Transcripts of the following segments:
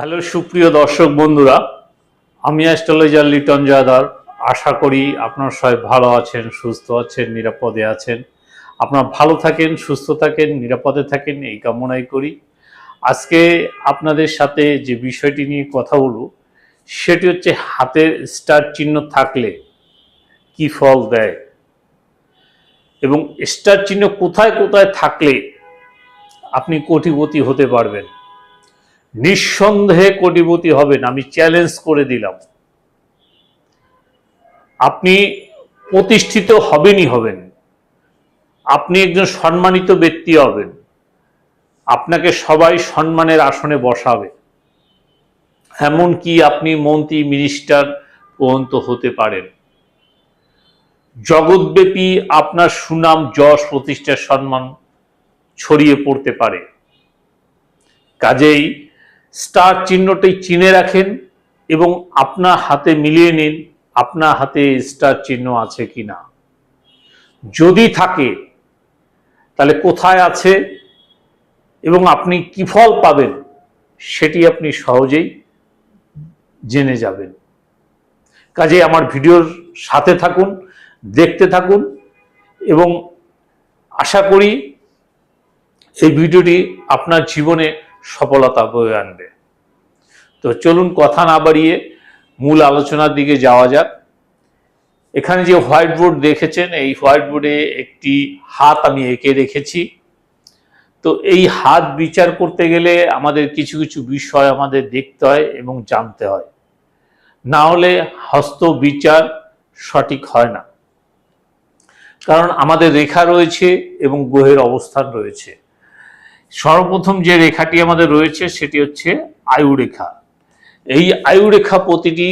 Hello, সুপ্রিয় দর্শক বন্ধুরা, আমি অ্যাস্ট্রোলজার লিটন জাদার আশা করি আপনার সবাই ভালো আছেন, সুস্থ আছেন, নিরাপদে আছেন। আপনার ভালো থাকেন, সুস্থ থাকেন, নিরাপদে থাকেন, এই কামনাই করি। আজকে আপনাদের সাথে যে বিষয়টি নিয়ে কথা বলব, সেটি হচ্ছে হাতের স্টার চিহ্ন থাকলে কি ফল দেয়? এবং স্টার চিহ্ন কোথায় কোথায় থাকলে আপনি কোটিপতি হতে পারবেন? নিঃসন্দেহে কোটিপতি হবেন, আমি চ্যালেঞ্জ করে দিলাম। আপনি প্রতিষ্ঠিত হবেনই হবেন। আপনি একজন সম্মানিত ব্যক্তি হবেন। আপনাকে সবাই সম্মানের আসনে বসাবে। এমনকি আপনি মন্ত্রী মিনিস্টার পর্যন্ত হতে পারেন। জগৎব্যাপী আপনার সুনাম, যশ, প্রতিষ্ঠার সম্মান ছড়িয়ে পড়তে পারে। কাজেই স্টার চিহ্নটি চিনে রাখেন এবং আপনার হাতে মিলিয়ে নিন আপনার হাতে স্টার চিহ্ন আছে কিনা যদি থাকে, তাহলে কোথায় আছে এবং আপনি কি ফল পাবেন সেটি আপনি সহজেই জেনে যাবেন। কাজে আমার ভিডিওর সাথে থাকুন, দেখতে থাকুন এবং আশা করি এই ভিডিওটি আপনার জীবনে সফলতা বয়ে আনবে। তো চলুন কথা না বাড়িয়ে মূল আলোচনার দিকে যাওয়া যাক। এখানে যে হোয়াইট বোর্ড দেখেছেন, এই হোয়াইট বোর্ডে একটি হাত আমি এঁকে রেখেছি। তো এই হাত বিচার করতে গেলে আমাদের কিছু কিছু বিষয় আমাদের দেখতে হয় এবং জানতে হয়। না হলে হস্ত বিচার সঠিক হয় না। কারণ আমাদের রেখা রয়েছে এবং গ্রহের অবস্থান রয়েছে। সর্বপ্রথম যে রেখাটি আমাদের রয়েছে সেটি হচ্ছে আয়ু রেখা। এই আয়ু রেখা প্রতিটি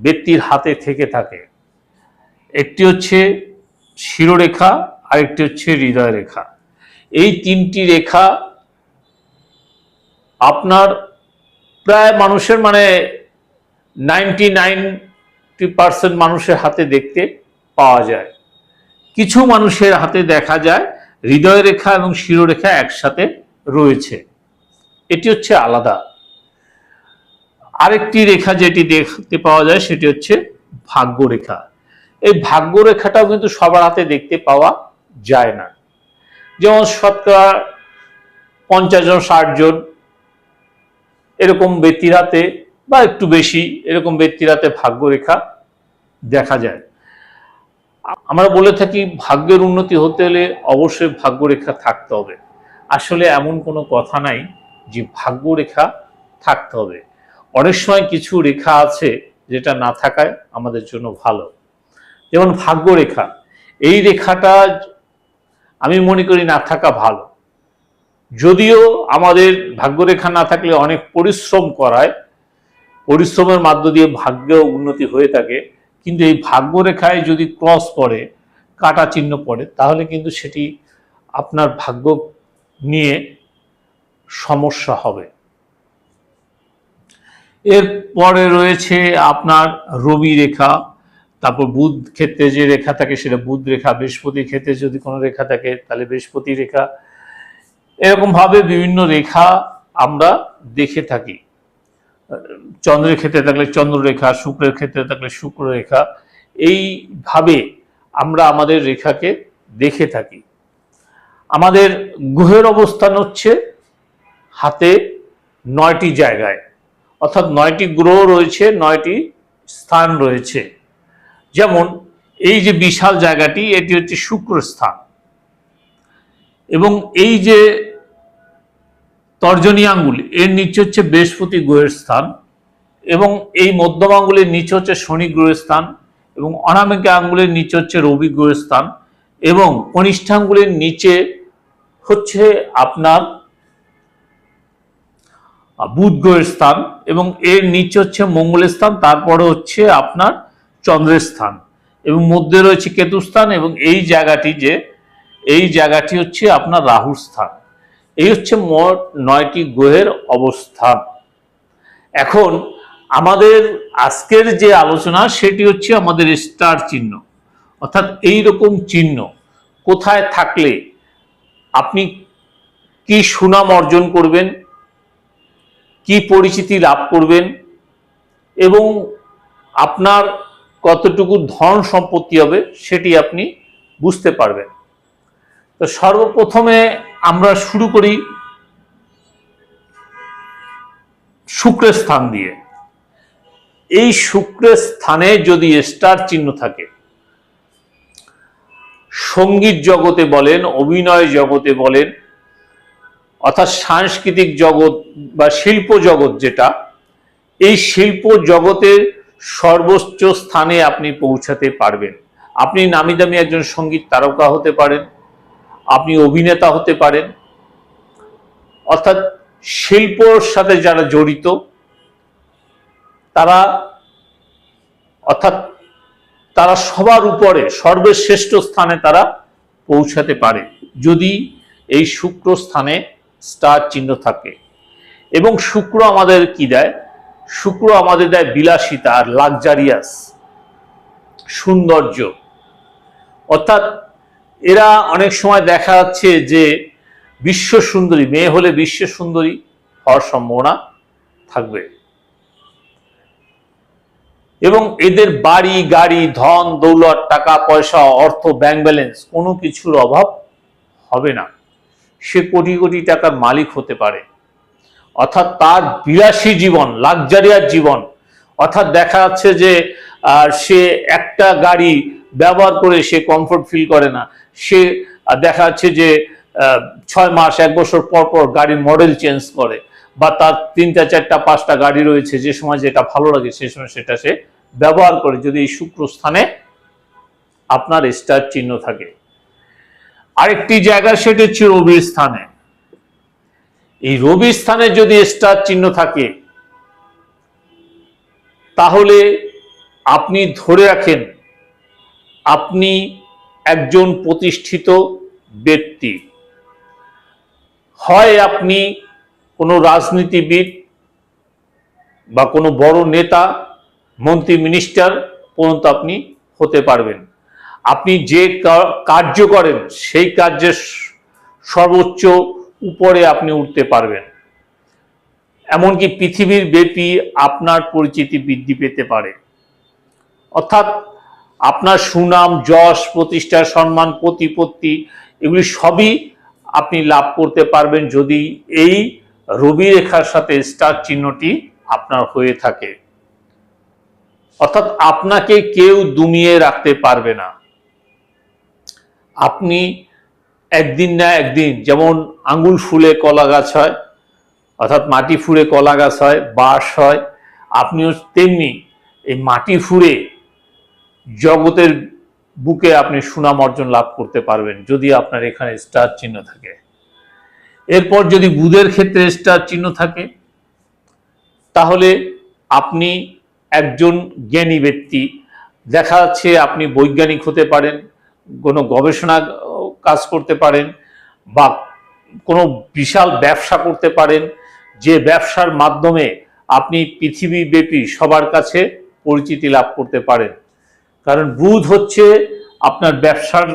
ব্যক্তির হাতে থেকে থাকে। একটি হচ্ছে শিরোরেখা, আরেকটি হচ্ছে হৃদয় রেখা। এই তিনটি রেখা আপনার প্রায় মানুষের মানে নাইনটি নাইনটি পার্সেন্ট মানুষের হাতে দেখতে পাওয়া যায়। কিছু মানুষের হাতে দেখা যায় হৃদয় রেখা এবং শিরোরেখা একসাথে রয়েছে। এটি হচ্ছে আলাদা। আরেকটি রেখা যেটি দেখতে পাওয়া যায়, সেটি হচ্ছে ভাগ্য রেখা এই ভাগ্য রেখাটাও কিন্তু সবার হাতে দেখতে পাওয়া যায় না। যেমন শতকরা পঞ্চাশ জন, ষাট জন এরকম ব্যক্তির হাতে বা একটু বেশি এরকম ব্যক্তির হাতে ভাগ্য রেখা দেখা যায়। আমরা বলে থাকি, ভাগ্যের উন্নতি হতে হলে অবশ্যই ভাগ্যরেখা থাকতে হবে। আসলে এমন কোনো কথা নাই যে ভাগ্যরেখা থাকতে হবে। অনেক সময় কিছু রেখা আছে যেটা না থাকায় আমাদের জন্য ভালো। যেমন ভাগ্যরেখা, এই রেখাটা আমি মনে করি না থাকা ভালো। যদিও আমাদের ভাগ্যরেখা না থাকলে অনেক পরিশ্রম করায়, পরিশ্রমের মাধ্য দিয়ে ভাগ্য উন্নতি হয়ে থাকে, কিন্তু এই ভাগ্যরেখায় যদি ক্রস পড়ে, কাটা চিহ্ন পড়ে, তাহলে কিন্তু সেটি আপনার ভাগ্য নিয়ে সমস্যা হবে। এরপরে রয়েছে আপনার রবি রেখা, তারপর বুধ ক্ষেত্রে যে রেখা থাকে সেটা বুধ রেখা, বৃহস্পতি ক্ষেত্রে যদি কোনো রেখা থাকে তাহলে বৃহস্পতি রেখা। এরকমভাবে বিভিন্ন রেখা আমরা দেখে থাকি। চন্দ্রের ক্ষেত্রে থাকলে চন্দ্ররেখা শুক্রের ক্ষেত্রে থাকলে শুক্র রেখা। এইভাবে আমরা আমাদের রেখাকে দেখে থাকি। আমাদের গ্রহের অবস্থান হচ্ছে হাতে নয়টি জায়গায়। অর্থাৎ নয়টি গ্রহ রয়েছে, নয়টি স্থান রয়েছে। যেমন এই যে বিশাল জায়গাটি, এটি হচ্ছে শুক্র স্থান। এবং এই যে তর্জনী আঙ্গুল, এর নিচে হচ্ছে বৃহস্পতি গ্রহের স্থান এবং এই মধ্যম আঙ্গুলের নিচে হচ্ছে শনি গ্রহের স্থান এবং অনামিকা আঙ্গুলের নিচে হচ্ছে রবি গ্রহের স্থান এবং কনিষ্ঠাঙ্গুলের নিচে হচ্ছে আপনার বুধ গ্রহের স্থান এবং এর নিচে হচ্ছে মঙ্গলের স্থান, তারপরে হচ্ছে আপনার চন্দ্রের স্থান এবং মধ্যে রয়েছে কেতু স্থান এবং এই জায়গাটি যে, এই জায়গাটি হচ্ছে আপনার রাহুর স্থান। এই হচ্ছে মোট নয়টি গ্রহের অবস্থান। এখন আমাদের আজকের যে আলোচনা, সেটি হচ্ছে আমাদের স্টার চিহ্ন, অর্থাৎ এই রকম চিহ্ন কোথায় থাকলে আপনি কি সুনাম অর্জন করবেন? কি পরিচিতি লাভ করবেন? এবং আপনার কতটুকু ধন সম্পত্তি হবে সেটি আপনি বুঝতে পারবেন। তো সর্বপ্রথমে আমরা শুরু করি শুক্রের স্থান দিয়ে। এই শুক্রের স্থানে যদি স্টার চিহ্ন থাকে সংগীত জগতে বলেন, অভিনয় জগতে বলেন, অর্থাৎ সাংস্কৃতিক জগৎ বা শিল্প জগৎ যেটা, এই শিল্প জগতের সর্বোচ্চ স্থানে আপনি পৌঁছাতে পারবেন। আপনি নামি দামি একজন সংগীত তারকা হতে পারেন, আপনি অভিনেতা হতে পারেন, অর্থাৎ শিল্পর সাথে যারা জড়িত, তারা অর্থাৎ তারা সবার উপরে, সর্বশ্রেষ্ঠ স্থানে তারা পৌঁছাতে পারে যদি এই শুক্র স্থানে স্টার চিহ্ন থাকে। এবং শুক্র আমাদের কি দেয়? শুক্র আমাদের দেয় বিলাসিতা আর লাক্সারিয়াস, সৌন্দর্য। অর্থাৎ এরা অনেক সময় দেখা যাচ্ছে যে বিশ্ব সুন্দরী, মেয়ে হলে বিশ্ব সুন্দরী হওয়ার সম্ভাবনা থাকবে। এবং এদের বাড়ি, গাড়ি, ধন, দৌলত, টাকা, পয়সা, অর্থ ব্যাংক ব্যালেন্স কোনো কিছুর অভাব হবে না। সে কোটি কোটি টাকার মালিক হতে পারে। অর্থাৎ তার বিলাসী জীবন লাক্সারিয়ার জীবন, অর্থাৎ দেখা যাচ্ছে যে সে একটা গাড়ি ব্যবহার করে সে কমফোর্ট ফিল করে না। সে দেখা যাচ্ছে যে ছয় মাস, এক বছর পর পর গাড়ির মডেল চেঞ্জ করে। বা তার তিনটা, চারটা, পাঁচটা গাড়ি রয়েছে, যে সময় যেটা ভালো লাগে সে সময় সেটা সে ব্যবহার করে। যদি এই শুক্র স্থানে আপনার স্টার চিহ্ন থাকে। আরেকটি জায়গা সেটা হচ্ছে রবির স্থানে। এই রবির স্থানে যদি স্টার চিহ্ন থাকে, তাহলে আপনি ধরে রাখেন, আপনি একজন প্রতিষ্ঠিত ব্যক্তি। হয় আপনি কোনো রাজনীতিবিদ বা কোনো বড় নেতা, মন্ত্রী মিনিস্টার পর্যন্ত আপনি হতে পারবেন। আপনি যে কার্য করেন, সেই কার্যের সর্বোচ্চ উপরে আপনি উঠতে পারবেন। এমনকি পৃথিবীর ব্যাপী আপনার পরিচিতি বৃদ্ধি পেতে পারে। অর্থাৎ আপনার সুনাম, যশ, প্রতিষ্ঠা, সম্মান, প্রতিপত্তি, এগুলি সবই আপনি লাভ করতে পারবেন যদি এই রবি রেখার সাথে স্টার চিহ্নটি আপনার হয়ে থাকে। অর্থাৎ আপনাকে কেউ দুমিয়ে রাখতে পারবে না। আপনি একদিন না একদিন যেমন আঙ্গুল ফুলে কলা গাছ হয়, অর্থাৎ মাটি ফুঁড়ে কলা গাছ হয়, বাঁশ হয়, আপনিও তেমনি এই মাটি ফুঁড়ে জগতের বুকে আপনি সুনাম অর্জন লাভ করতে পারবেন যদি আপনার এখানে স্টার চিহ্ন থাকে। এরপর যদি বুধের ক্ষেত্রে স্টার চিহ্ন থাকে, তাহলে আপনি একজন জ্ঞানী ব্যক্তি। দেখা যাচ্ছে আপনি বৈজ্ঞানিক হতে পারেন, কোনো গবেষণা কাজ করতে পারেন বা কোনো বিশাল ব্যবসা করতে পারেন, যে ব্যবসার মাধ্যমে আপনি পৃথিবীব্যাপী সবার কাছে পরিচিতি লাভ করতে পারেন। কারণ বুধ হচ্ছে আপনার ব্যবসার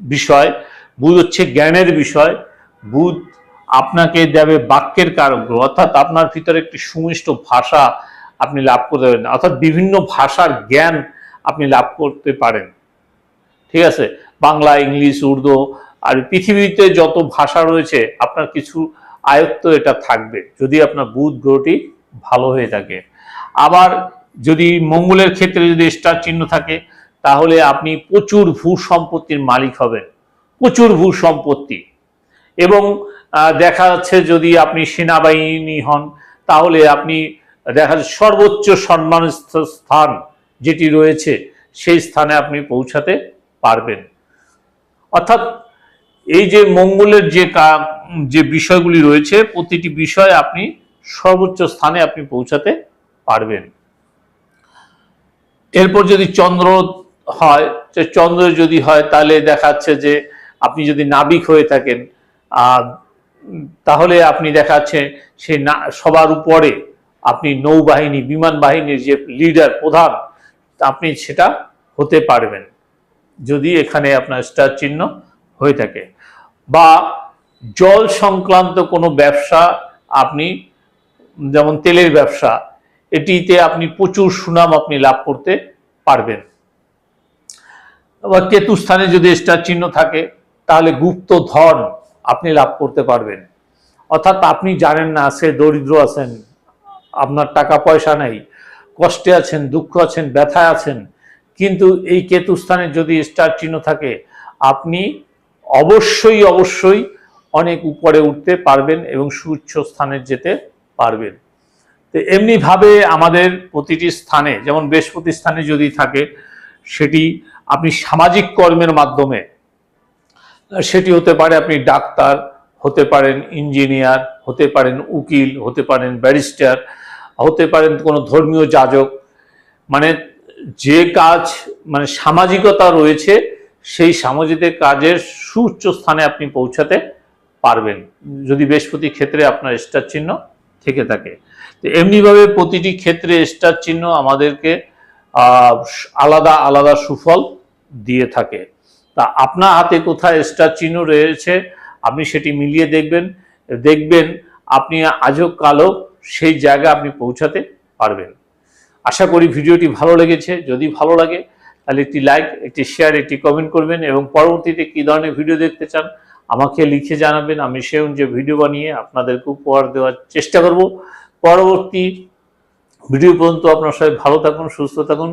বিষয়, বুধ হচ্ছে জ্ঞানের বিষয় বুধ আপনাকে দেবে বাক্যের কারক অর্থাৎ আপনার ভিতরে একটি সুমিষ্ট ভাষা আপনি লাভ করতে পারেন। অর্থাৎ বিভিন্ন ভাষার জ্ঞান আপনি লাভ করতে পারেন। ঠিক আছে? বাংলা, ইংলিশ, উর্দু আর পৃথিবীতে যত ভাষা রয়েছে, আপনার কিছু আয়ত্ত এটা থাকবে, যদি আপনার বুধ গ্রহটি ভালো হয়ে থাকে। আবার যদি মঙ্গলের ক্ষেত্রে যদি স্টার চিহ্ন থাকে, তাহলে আপনি প্রচুর ভূ সম্পত্তির মালিক হবেন। প্রচুর ভূ সম্পত্তি এবং দেখা যাচ্ছে যদি আপনি সেনাবাহিনী হন, তাহলে আপনি, দেখা যাচ্ছে সর্বোচ্চ সম্মান স্থান যেটি রয়েছে, সেই স্থানে আপনি পৌঁছাতে পারবেন। অর্থাৎ এই যে মঙ্গলের যে যে বিষয়গুলি রয়েছে, প্রতিটি বিষয়ে আপনি সর্বোচ্চ স্থানে আপনি পৌঁছাতে পারবেন। এরপর যদি চন্দ্র হয় চন্দ্র যদি হয়, তাহলে দেখাচ্ছে যে আপনি যদি নাবিক হয়ে থাকেন তাহলে আপনি দেখাচ্ছে সে না, সবার উপরে আপনি নৌবাহিনী, বিমান বাহিনীর যে লিডার প্রধান, আপনি সেটা হতে পারবেন যদি এখানে আপনার স্টার চিহ্ন হয়ে থাকে। বা জল সংক্রান্ত কোনো ব্যবসা আপনি, যেমন তেলের ব্যবসা, এটিতে আপনি প্রচুর সুনাম আপনি লাভ করতে পারবেন। আবার কেতু স্থানে যদি স্টার চিহ্ন থাকে, তাহলে গুপ্ত ধন আপনি লাভ করতে পারবেন। অর্থাৎ আপনি জানেন না, সে দরিদ্র আছেন, আপনার টাকা পয়সা নেই, কষ্টে আছেন, দুঃখ আছেন, ব্যথায় আছেন, কিন্তু এই কেতু স্থানে যদি স্টার চিহ্ন থাকে, আপনি অবশ্যই অবশ্যই অনেক উপরে উঠতে পারবেন এবং সুউচ্চ স্থানে যেতে পারবেন। তো এমনিভাবে আমাদের প্রতিটি স্থানে, যেমন বৃহস্পতি স্থানে যদি থাকে, সেটি আপনি সামাজিক কর্মের মাধ্যমে সেটি হতে পারে আপনি ডাক্তার, হতে পারেন ইঞ্জিনিয়ার, হতে পারেন উকিল, হতে পারেন ব্যারিস্টার, হতে পারেন কোনো ধর্মীয় যাজক। মানে যে কাজ মানে সামাজিকতা রয়েছে, সেই সামাজিক কাজের সুউচ্চ স্থানে আপনি পৌঁছাতে পারবেন। যদি বৃহস্পতি ক্ষেত্রে আপনার স্টার চিহ্ন থেকে থাকে। তো এমনিভাবে প্রতিটি ক্ষেত্রে স্টার চিহ্ন আমাদেরকে আলাদা আলাদা সুফল দিয়ে থাকে। তা আপনার হাতে কোথায় স্টার চিহ্ন রয়েছে, আপনি সেটি মিলিয়ে দেখবেন দেখবেন আপনি আজও কালো সেই জায়গায় আপনি পৌঁছাতে পারবেন। আশা করি ভিডিওটি ভালো লেগেছে, যদি ভালো লাগে তাহলে একটি লাইক একটি শেয়ার একটি কমেন্ট করবেন এবং পরবর্তীতে কী ধরনের ভিডিও দেখতে চান আমাকে লিখে জানাবেন, আমি সে অনুযায়ী ভিডিও বানিয়ে আপনাদেরকে উপহার দেওয়ার চেষ্টা করব। পরবর্তী ভিডিও পর্যন্ত আপনার সবাই ভালো থাকুন, সুস্থ থাকুন,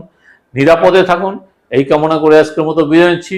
নিরাপদে থাকুন। এই কামনা করে আজকের মতো বিদায় নিচ্ছি।